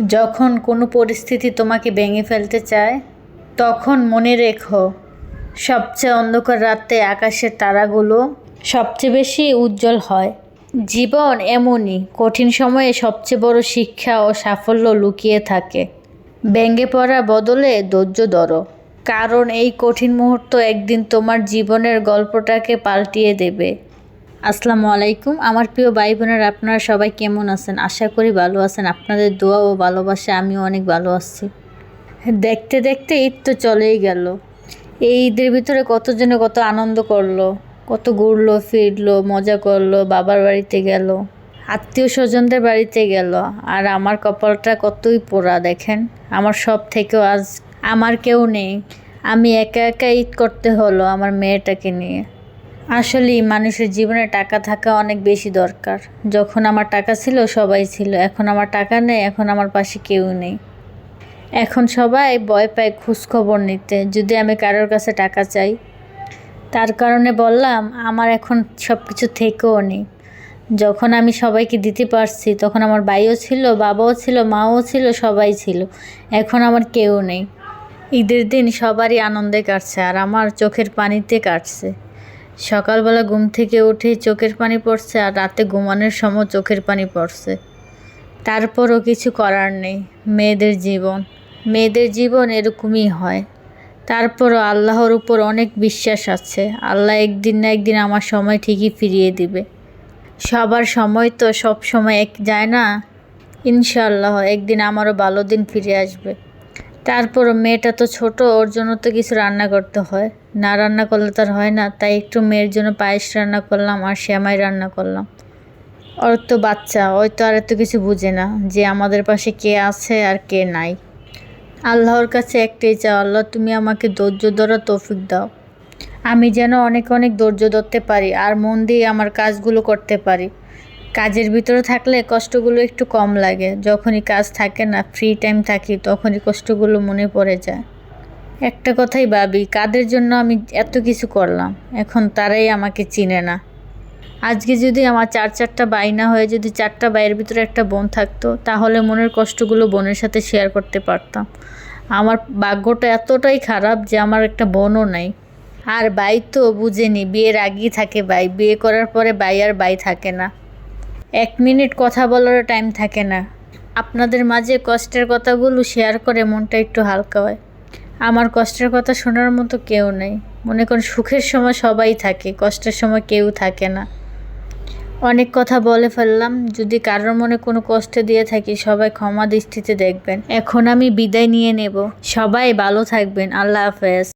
যখন কোনো পরিস্থিতি তোমাকে ভেঙে ফেলতে চায়, তখন মনে রেখো, সবচেয়ে অন্ধকার রাতে আকাশের তারাগুলো সবচেয়ে বেশি উজ্জ্বল হয়। জীবন এমনই, কঠিন সময়ে সবচেয়ে বড় শিক্ষা ও সাফল্য লুকিয়ে থাকে। ব্যঙ্গে পড়া বদলে ধৈর্য ধরো, কারণ এই কঠিন মুহূর্ত একদিন তোমার জীবনের গল্পটাকে পাল্টিয়ে দেবে। আসসালামু আলাইকুম। আমার প্রিয় ভাই বোনের আপনারা সবাই কেমন আছেন? আশা করি ভালো আছেন। আপনাদের দোয়া ও ভালোবাসা আমিও অনেক ভালো আছি। দেখতে দেখতে ঈদ তো চলেই গেল। এই ঈদের ভিতরে কতজনে কত আনন্দ করল, কত ঘুরলো, ফিরলো, মজা করল, বাবার বাড়িতে গেল, আত্মীয় স্বজনদের বাড়িতে গেল। আর আমার কপালটা কতই পোড়া, দেখেন। আমার সব থেকেও আজ আমার কেউ নেই। আমি একা একা ঈদ করতে হলো আমার মেয়েটাকে নিয়ে। আসলেই মানুষের জীবনে টাকা থাকা অনেক বেশি দরকার। যখন আমার টাকা ছিল, সবাই ছিল। এখন আমার টাকা নেই, এখন আমার পাশে কেউ নেই। এখন সবাই ভয় পায় খোঁজখবর নিতে, যদি আমি কারোর কাছে টাকা চাই। তার কারণে বললাম, আমার এখন সব কিছু থেকেও নেই। যখন আমি সবাইকে দিতে পারছি, তখন আমার ভাইও ছিল, বাবাও ছিল, মাও ছিল, সবাই ছিল। এখন আমার কেউ নেই। ঈদের দিন সবারই আনন্দে কাটছে, আর আমার চোখের পানিতে কাটছে। সকালবেলা ঘুম থেকে উঠেই চোখের পানি পড়ছে আর রাতে ঘুমানোর সময় চোখের পানি পড়ছে। তারপরও কিছু করার নেই, মেয়েদের জীবন। মেয়েদের জীবন এরকমই হয়। তারপরও আল্লাহর উপর অনেক বিশ্বাস আছে। আল্লাহ একদিন না একদিন আমার সময় ঠিকই ফিরিয়ে দিবে। সবার সময় তো সব সময় এক যায় না। ইনশাল্লাহ একদিন আমারও ভালো দিন ফিরে আসবে। তারপরও মেয়েটা তো ছোট, ওর জন্য তো কিছু রান্না করতে হয়। না রান্না করলে তার হয় না, তাই একটু মেয়ের জন্য পায়েস রান্না করলাম আর শ্যামাই রান্না করলাম। ওর তো বাচ্চা, ওই তো আর এত কিছু বুঝে না যে আমাদের পাশে কে আছে আর কে নাই। আল্লাহর কাছে একটাই চাও আল্লাহ তুমি আমাকে ধৈর্য ধরা তৌফিক দাও। আমি যেন অনেক অনেক ধৈর্য ধরতে পারি আর মন দিয়ে আমার কাজগুলো করতে পারি। কাজের ভিতরে থাকলে কষ্টগুলো একটু কম লাগে। যখনই কাজ থাকে না ফ্রি টাইম থাকি, তখনই কষ্টগুলো মনে পড়ে যায়। একটা কথাই ভাবি, কাদের জন্য আমি এত কিছু করলাম? এখন তারাই আমাকে চিনে না। আজকে যদি আমার চার চারটা বাই না হয়ে যদি চারটা বাইয়ের ভিতরে একটা বোন থাকতো, তাহলে মনের কষ্টগুলো বোনের সাথে শেয়ার করতে পারতাম। আমার ভাগ্যটা এতটাই খারাপ যে আমার একটা বোনও নাই। আর বাই তো বুঝেনি, বিয়ের আগেই থাকে বাই বিয়ে করার পরে বাই আর বাই থাকে না। এক মিনিট কথা বলারও টাইম থাকে না। আপনাদের মাঝে কষ্টের কথাগুলো শেয়ার করে মনটা একটু হালকা হয়। আমার কষ্টের কথা শোনার মতো কেউ নেই। মনে করেন সুখের সময় সবাই থাকে, কষ্টের সময় কেউ থাকে না। অনেক কথা বলে ফেললাম, যদি কারোর মনে কোনো কষ্ট দিয়ে থাকি, সবাই ক্ষমা দৃষ্টিতে দেখবেন। এখন আমি বিদায় নিয়ে নেব। সবাই ভালো থাকবেন। আল্লাহ হাফেজ।